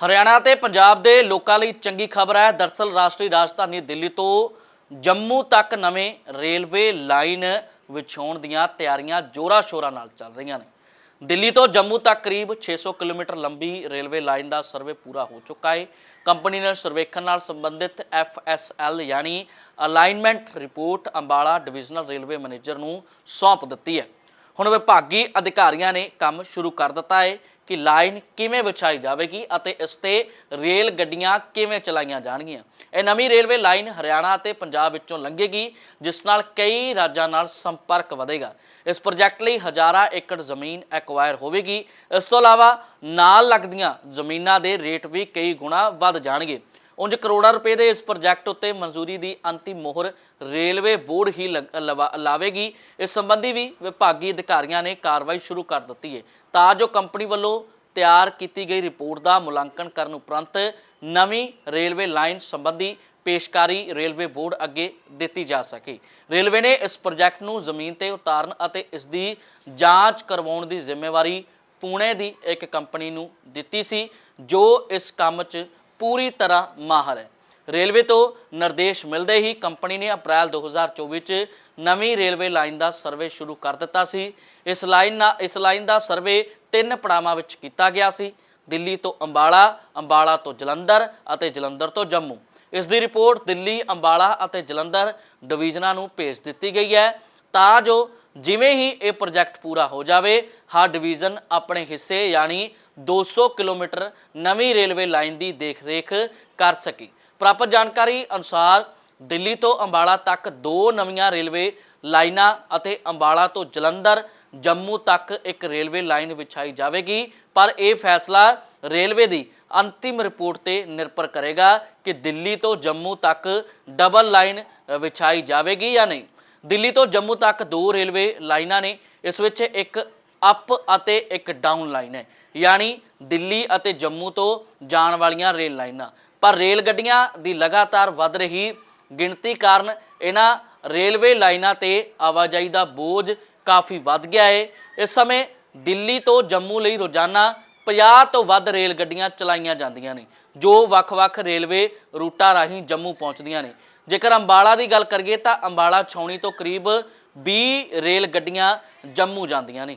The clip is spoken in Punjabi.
ਹਰਿਆਣਾ ਤੇ ਪੰਜਾਬ ਦੇ ਲੋਕਾਂ ਲਈ ਚੰਗੀ ਖਬਰ ਹੈ। ਦਰਸਲ ਰਾਸ਼ਟਰੀ ਰਾਜਧਾਨੀ ਦਿੱਲੀ ਤੋਂ ਜੰਮੂ ਤੱਕ ਨਵੇਂ ਰੇਲਵੇ ਲਾਈਨ ਵਿਛਾਉਣ ਦੀਆਂ ਤਿਆਰੀਆਂ ਜ਼ੋਰਾਂ-ਸ਼ੋਰਾਂ ਨਾਲ ਚੱਲ ਰਹੀਆਂ ਨੇ। ਦਿੱਲੀ ਤੋਂ ਜੰਮੂ ਤੱਕ ਕਰੀਬ 600 ਕਿਲੋਮੀਟਰ ਲੰਬੀ ਰੇਲਵੇ ਲਾਈਨ ਦਾ ਸਰਵੇ ਪੂਰਾ ਹੋ ਚੁੱਕਾ ਹੈ। ਕੰਪਨੀ ਨੇ ਸਰਵੇਖਣ ਨਾਲ ਸੰਬੰਧਿਤ FSL ਯਾਨੀ alignment report Ambala divisional railway manager ਨੂੰ ਸੌਂਪ ਦਿੱਤੀ ਹੈ। ਹੁਣ ਵਿਭਾਗੀ ਅਧਿਕਾਰੀਆਂ ਨੇ ਕੰਮ ਸ਼ੁਰੂ ਕਰ ਦਿੱਤਾ ਹੈ ਕਿ ਲਾਈਨ ਕਿਵੇਂ ਵਿਛਾਈ ਜਾਵੇਗੀ ਅਤੇ ਇਸ ਤੇ ਰੇਲ ਗੱਡੀਆਂ ਕਿਵੇਂ ਚਲਾਈਆਂ ਜਾਣਗੀਆਂ। ਇਹ ਨਵੀਂ ਰੇਲਵੇ ਲਾਈਨ ਹਰਿਆਣਾ ਅਤੇ ਪੰਜਾਬ ਵਿੱਚੋਂ ਲੰਘੇਗੀ, ਜਿਸ ਨਾਲ ਕਈ ਰਾਜਾਂ ਨਾਲ ਸੰਪਰਕ ਵਧੇਗਾ। ਇਸ ਪ੍ਰੋਜੈਕਟ ਲਈ ਹਜ਼ਾਰਾਂ ਏਕੜ ਜ਼ਮੀਨ ਐਕਵਾਇਰ ਹੋਵੇਗੀ। ਇਸ ਤੋਂ ਇਲਾਵਾ ਨਾਲ ਲੱਗਦੀਆਂ ਜ਼ਮੀਨਾਂ ਦੇ ਰੇਟ ਵੀ ਕਈ ਗੁਣਾ ਵੱਧ ਜਾਣਗੇ। ਉਂਝ ਕਰੋੜਾਂ ਰੁਪਏ ਦੇ ਇਸ ਪ੍ਰੋਜੈਕਟ ਉੱਤੇ ਮਨਜ਼ੂਰੀ ਦੀ ਅੰਤਿਮ ਮੋਹਰ ਰੇਲਵੇ ਬੋਰਡ ਹੀ ਲਗ- ਲਵਾ- ਲਾਵੇਗੀ। ਇਸ ਸੰਬੰਧੀ ਵੀ ਵਿਭਾਗੀ ਅਧਿਕਾਰੀਆਂ ਨੇ ਕਾਰਵਾਈ ਸ਼ੁਰੂ ਕਰ ਦਿੱਤੀ ਹੈ ਤਾਂ ਜੋ ਕੰਪਨੀ ਵੱਲੋਂ ਤਿਆਰ ਕੀਤੀ ਗਈ ਰਿਪੋਰਟ ਦਾ ਮੁਲਾਂਕਣ ਕਰਨ ਉਪਰੰਤ ਨਵੀਂ ਰੇਲਵੇ ਲਾਈਨ ਸੰਬੰਧੀ ਪੇਸ਼ਕਾਰੀ ਰੇਲਵੇ ਬੋਰਡ ਅੱਗੇ ਦਿੱਤੀ ਜਾ ਸਕੇ। ਰੇਲਵੇ ਨੇ ਇਸ ਪ੍ਰੋਜੈਕਟ ਨੂੰ ਜ਼ਮੀਨ ਤੇ ਉਤਾਰਨ ਅਤੇ ਇਸ ਦੀ ਜਾਂਚ ਕਰਵਾਉਣ ਦੀ ਜ਼ਿੰਮੇਵਾਰੀ ਪੁਣੇ ਦੀ ਇੱਕ ਕੰਪਨੀ ਨੂੰ ਦਿੱਤੀ ਸੀ, ਜੋ ਇਸ ਕੰਮ 'ਚ ਪੂਰੀ ਤਰ੍ਹਾਂ ਮਾਹਰ ਹੈ। ਰੇਲਵੇ ਤੋਂ ਨਿਰਦੇਸ਼ ਮਿਲਦੇ ਹੀ ਕੰਪਨੀ ਨੇ ਅਪ੍ਰੈਲ 2024 ਚ ਨਵੀਂ ਰੇਲਵੇ ਲਾਈਨ ਦਾ ਸਰਵੇ ਸ਼ੁਰੂ ਕਰ ਦਿੱਤਾ ਸੀ। ਇਸ ਲਾਈਨ ਨਾਲ ਇਸ ਲਾਈਨ ਦਾ ਸਰਵੇ ਤਿੰਨ ਪੜਾਵਾਂ ਵਿੱਚ ਕੀਤਾ ਗਿਆ ਸੀ। ਦਿੱਲੀ ਤੋਂ ਅੰਬਾਲਾ ਅੰਬਾਲਾ ਤੋਂ ਜਲੰਧਰ ਅਤੇ ਜਲੰਧਰ ਤੋਂ ਜੰਮੂ। ਇਸ ਦੀ ਰਿਪੋਰਟ ਦਿੱਲੀ, ਅੰਬਾਲਾ ਅਤੇ ਜਲੰਧਰ ਡਿਵੀਜ਼ਨਾਂ ਨੂੰ ਭੇਜ ਦਿੱਤੀ ਗਈ ਹੈ। ਤਾਂ ਜੋ ਜਿਵੇਂ ਹੀ ਇਹ ਪ੍ਰੋਜੈਕਟ ਪੂਰਾ ਹੋ ਜਾਵੇ, ਹਰ ਡਿਵੀਜ਼ਨ ਆਪਣੇ ਹਿੱਸੇ ਯਾਨੀ 200 ਕਿਲੋਮੀਟਰ ਨਵੀਂ ਰੇਲਵੇ ਲਾਈਨ ਦੀ ਦੇਖ ਰੇਖ ਕਰ ਸਕੀ। ਪ੍ਰਾਪਤ ਜਾਣਕਾਰੀ ਅਨੁਸਾਰ ਦਿੱਲੀ ਤੋਂ ਅੰਬਾਲਾ ਤੱਕ ਦੋ ਨਵੀਆਂ ਰੇਲਵੇ ਲਾਈਨਾਂ ਅਤੇ ਅੰਬਾਲਾ ਤੋਂ ਜਲੰਧਰ, ਜੰਮੂ ਤੱਕ ਇੱਕ ਰੇਲਵੇ ਲਾਈਨ ਵਿਛਾਈ ਜਾਵੇਗੀ। ਪਰ ਇਹ ਫੈਸਲਾ ਰੇਲਵੇ ਦੀ ਅੰਤਿਮ ਰਿਪੋਰਟ ਤੇ ਨਿਰਭਰ ਕਰੇਗਾ ਕਿ ਦਿੱਲੀ ਤੋਂ ਜੰਮੂ ਤੱਕ ਡਬਲ ਲਾਈਨ ਵਿਛਾਈ ਜਾਵੇਗੀ ਜਾਂ ਨਹੀਂ। ਦਿੱਲੀ ਤੋਂ ਜੰਮੂ ਤੱਕ ਦੋ ਰੇਲਵੇ ਲਾਈਨਾਂ ਨੇ, ਇਸ ਵਿੱਚ ਇੱਕ ਅਪ ਅਤੇ ਇੱਕ ਡਾਊਨ ਲਾਈਨ ਹੈ। ਯਾਨੀ ਦਿੱਲੀ ਅਤੇ ਜੰਮੂ ਤੋਂ ਜਾਣ ਵਾਲੀਆਂ ਰੇਲ ਲਾਈਨਾਂ। ਪਰ ਰੇਲ ਗੱਡੀਆਂ ਦੀ ਲਗਾਤਾਰ ਵੱਧ ਰਹੀ ਗਿਣਤੀ ਕਾਰਨ ਇਹਨਾਂ ਰੇਲਵੇ ਲਾਈਨਾਂ ਤੇ ਆਵਾਜਾਈ ਦਾ ਬੋਝ ਕਾਫੀ ਵੱਧ ਗਿਆ ਹੈ ਇਸ ਸਮੇਂ ਦਿੱਲੀ ਤੋਂ ਜੰਮੂ ਲਈ ਰੋਜ਼ਾਨਾ 50 ਤੋਂ ਵੱਧ ਰੇਲ ਗੱਡੀਆਂ ਚਲਾਈਆਂ ਜਾਂਦੀਆਂ ਨੇ, ਜੋ ਵੱਖ-ਵੱਖ ਰੇਲਵੇ ਰੂਟਾਂ ਰਾਹੀਂ ਜੰਮੂ ਪਹੁੰਚਦੀਆਂ ਨੇ। ਜੇਕਰ ਅੰਬਾਲਾ ਦੀ ਗੱਲ ਕਰੀਏ ਤਾਂ ਅੰਬਾਲਾ ਛਾਉਣੀ ਤੋਂ ਕਰੀਬ 20 ਰੇਲ ਗੱਡੀਆਂ ਜੰਮੂ ਜਾਂਦੀਆਂ ਨੇ।